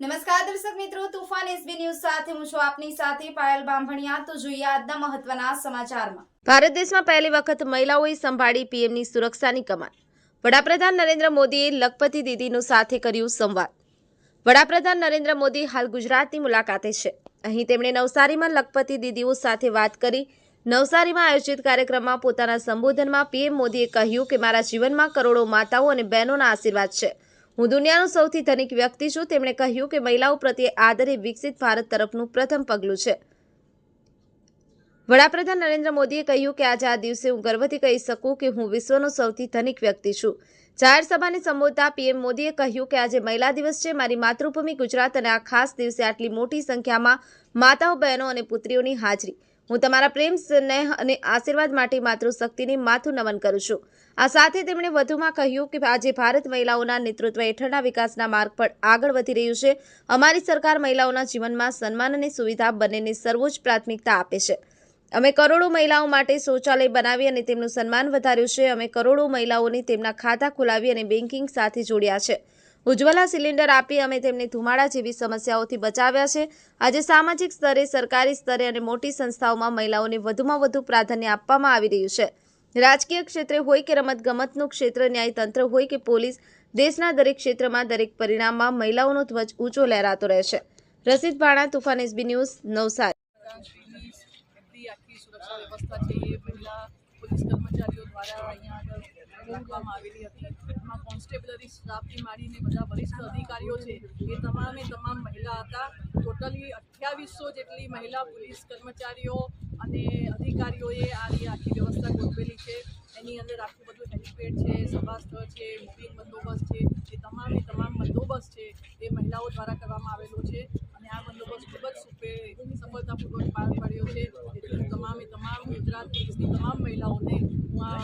નમસ્કાર દર્શક મિત્રો, તુફાન એસબી ન્યૂઝ સાથે હું છું આપની સાથે પાયલ બાંભણિયા. તો જોઈએ આજના મહત્વના સમાચારમાં. ભારત દેશમાં પહેલી વખત મહિલાઓએ સંભાળી પીએમની સુરક્ષાની કમાન. વડાપ્રધાન નરેન્દ્ર મોદીએ લખપતિ દીદીનું સાથે કર્યું સંવાદ. વડાપ્રધાન નરેન્દ્ર મોદી હાલ ગુજરાતની મુલાકાતે છે. અહીં તેમણે નવસારીમાં લખપતિ દીદીઓ સાથે વાત કરી. નવસારીમાં આયોજિત કાર્યક્રમમાં પોતાના સંબોધનમાં પીએમ મોદીએ કહ્યું કે, મારા જીવનમાં કરોડો માતાઓ અને બહેનોના આશીર્વાદ છે. હું દુનિયાનું સૌથી ધનિક વ્યક્તિ છું. તેમણે કહ્યું કે મહિલાઓ પ્રત્યે આદરે વિકસિત ભારત તરફનું પ્રથમ પગલું છે. વડાપ્રધાન નરેન્દ્ર મોદીએ કહ્યું કે આજે આ દિવસે હું ગર્વથી કહી શકું કે હું વિશ્વનો સૌથી ધનિક વ્યક્તિ છું. જાહેર સભાને સંબોધતા પીએમ મોદીએ કહ્યું કે આજે મહિલા દિવસ છે. મારી માતૃભૂમિ ગુજરાત અને આ ખાસ દિવસે આટલી મોટી સંખ્યામાં માતાઓ, બહેનો અને પુત્રીઓની હાજરી. હું તમારા પ્રેમ, સ્નેહ અને આશીર્વાદ માટે માતૃશક્તિને માથું નમન કરું છું. આ સાથે તેમણે વધુમાં કહ્યું કે આજે ભારત મહિલાઓના નેતૃત્વ હેઠળના વિકાસના માર્ગ પર આગળ વધી રહ્યું છે. અમારી સરકાર મહિલાઓના જીવનમાં સન્માન અને સુવિધા બંનેને સર્વોચ્ચ પ્રાથમિકતા આપે છે. અમે કરોડો મહિલાઓ માટે શૌચાલય બનાવી અને તેમનું સન્માન વધાર્યું છે. અમે કરોડો મહિલાઓને તેમના ખાતા ખોલાવી અને બેન્કિંગ સાથે જોડ્યા છે. ઉજ્જવલા સિલિન્ડર આપી અમે તેમને ધુમાડા જેવી સમસ્યાઓથી બચાવ્યા છે. આજે સામાજિક સ્તરે, સરકારી સ્તરે અને મોટી સંસ્થાઓમાં મહિલાઓને વધુમાં વધુ પ્રાધાન્ય આપવામાં આવી રહ્યું છે. રાજકીય ક્ષેત્રે હોય કે રમતગમતનું ક્ષેત્ર, ન્યાયતંત્ર હોય કે પોલીસ, દેશના દરેક ક્ષેત્રમાં દરેક પરિણામમાં મહિલાઓનો ધ્વજ ઊંચો લહેરાતો રહેશે Rasid Bhana, Toofan SB News, Navsari. Police કર્મચારીઓ દ્વારા અહીંયા આગળ મોકલવામાં આવેલી હતી. એમાં કોન્સ્ટેબલરી સ્ટાફથી માંડીને બધા વરિષ્ઠ અધિકારીઓ છે, એ તમામે તમામ મહિલા હતા. ટોટલી અઠ્યાવીસો જેટલી મહિલા પોલીસ કર્મચારીઓ અને અધિકારીઓએ આની આખી વ્યવસ્થા ગોઠવેલી છે. એની અંદર આખું બધું હેલિપેડ છે સભા છે મૂવિંગ બંદોબસ્ત છે, એ તમામે તમામ બંદોબસ્ત છે, એ મહિલાઓ દ્વારા કરવામાં આવેલો છે. અને આ બંદોબસ્ત ખૂબ જ સુપે સફળતાપૂર્વક પાર પાડ્યો છે. હું તમામે તમામ ગુજરાત પોલીસની તમામ મહિલાઓને, હું આ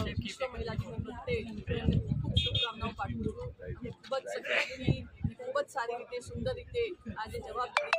મહિલા દિવસ નિમિત્તે એમને ખૂબ શુભકામનાઓ પાઠવું છું અને ખૂબ જ સારી રીતે સુંદર રીતે આજે જવાબ જવાબદારી